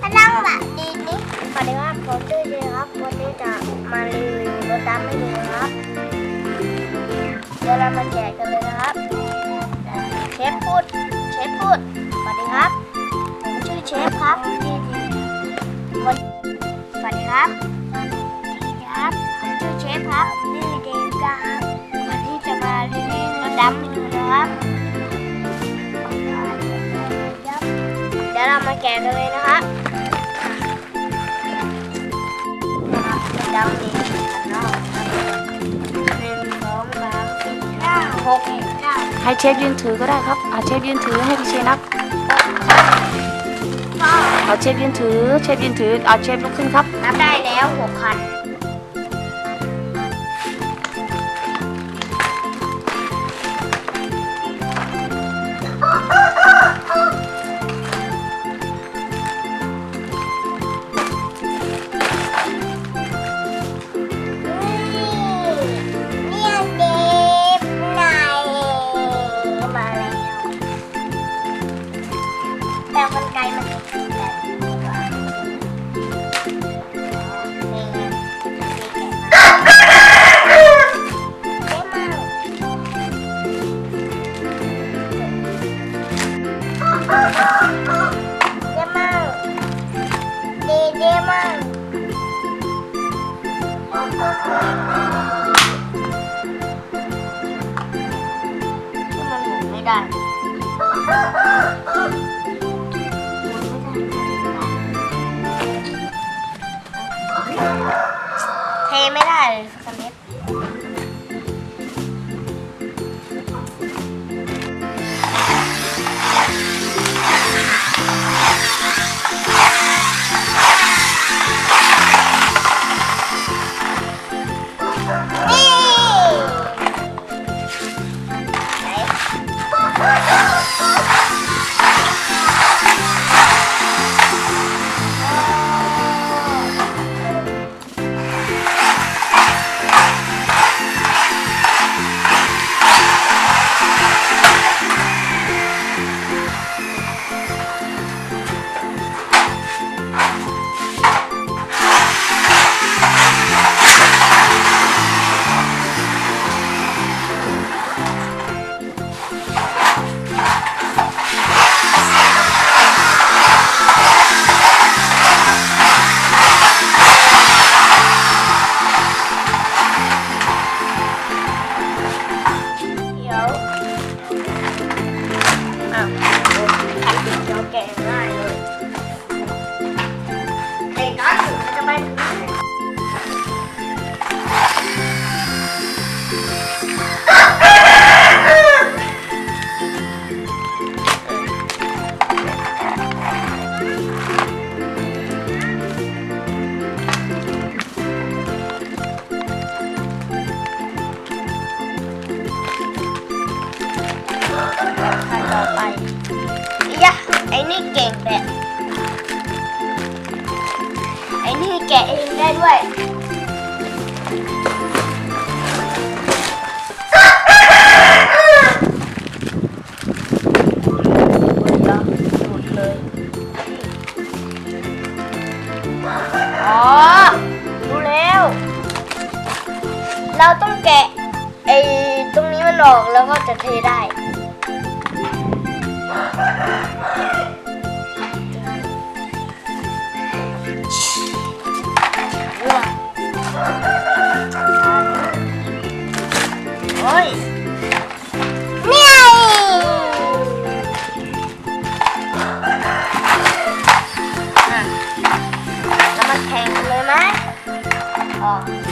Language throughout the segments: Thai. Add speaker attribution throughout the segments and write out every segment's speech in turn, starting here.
Speaker 1: ถ้านั่งแบบดีนี่สวัสดีครับผมชื่อเจครับวันนี้จะมารีวิวรถดำให้ดูนะครับเดี๋ยวเรามาแกะกันเลยนะครับเชฟพูดเชฟพูดสวัสดีครับผมชื่อเชฟครับวันสวัสดีครับสวัสดีครับผมชื่อเชฟครับนี่เดมครับวันนี้จะมารีวิวรถดำให้ดูนะครับเดี๋ยวเรามาแกะกันเลยนะครับ ดำดีกันอกหนึ่งสองสามสี่ห้าหกเก้า
Speaker 2: ให้เชฟยืนถือก็ได้ครับอาเชฟยืนถือให้พี่เชนับเอาเชฟยืนถือ เชฟยืนถือเอาเชฟลุกขึ้นครับ
Speaker 1: นับได้แล้วหกคัน เดเดมากที่มันหมุนไม่ได้เทไม่ได้เลย ได้ด้วยเดี๋ยวหลุดเลยอ๋อรู้แล้วเราต้องแกะไอ้ตรงนี้มันออกแล้วก็จะเทได้ อ๋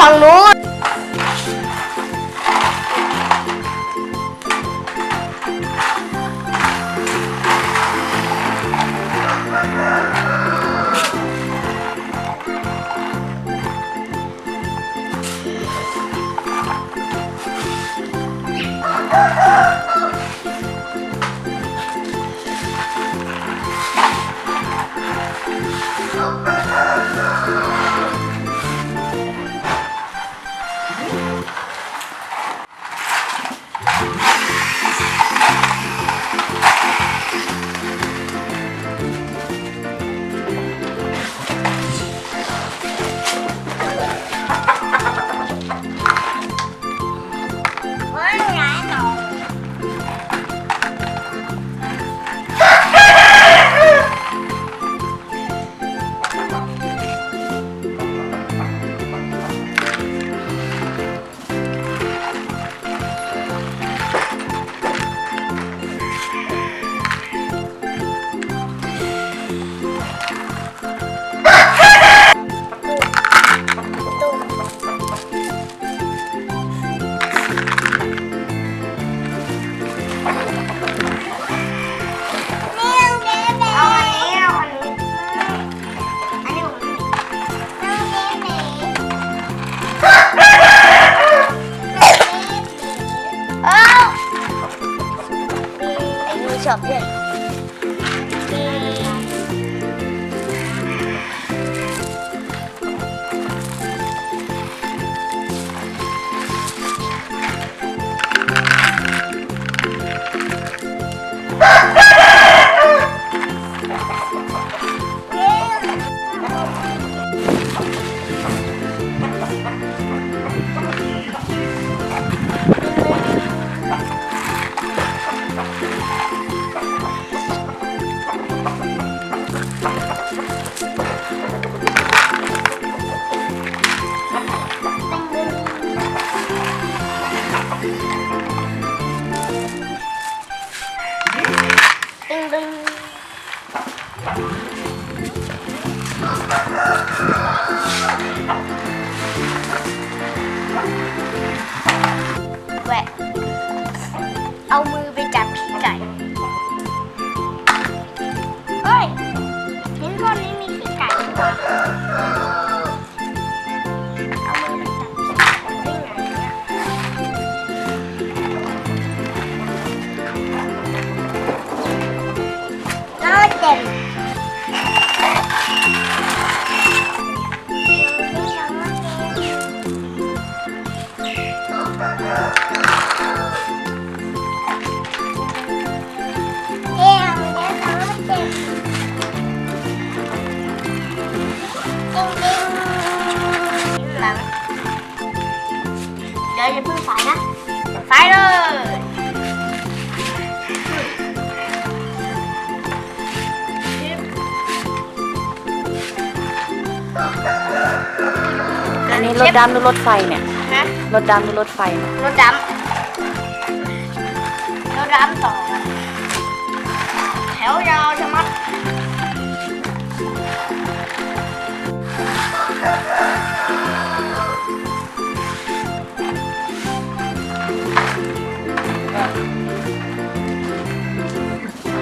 Speaker 1: จริง ไอ้ เล่นตึงตึงแหวะเอามือไปจับ อย่าเพิ่งไฟนะไฟเลย
Speaker 2: อันนี้รถดำหรือรถไฟเนี่ย
Speaker 1: ฮะ
Speaker 2: รถดำหรือรถไฟเนี่ย
Speaker 1: รถดำรถดำต่อแถวยาวใช่ไหมด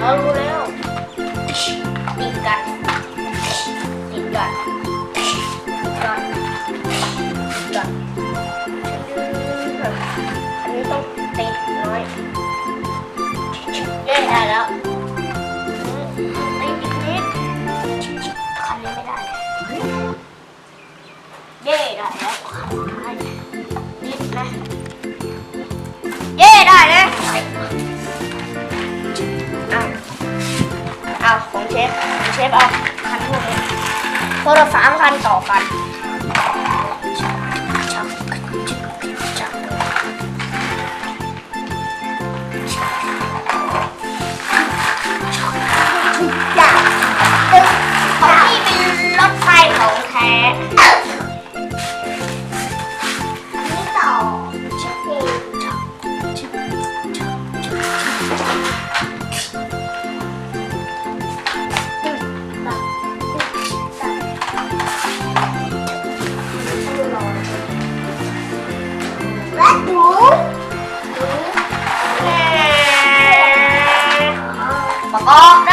Speaker 1: เอารู้แล้วติดกันติดกันติดกันติดกันอันนี้ต้องติดน้อยเย้ได้แล้วติดนิดคันนี้ไม่ได้เย้ได้แล้วคันสุดท้ายนิดนะ เชฟเอาคันพวกนี้คนละสามคันต่อกัน ออก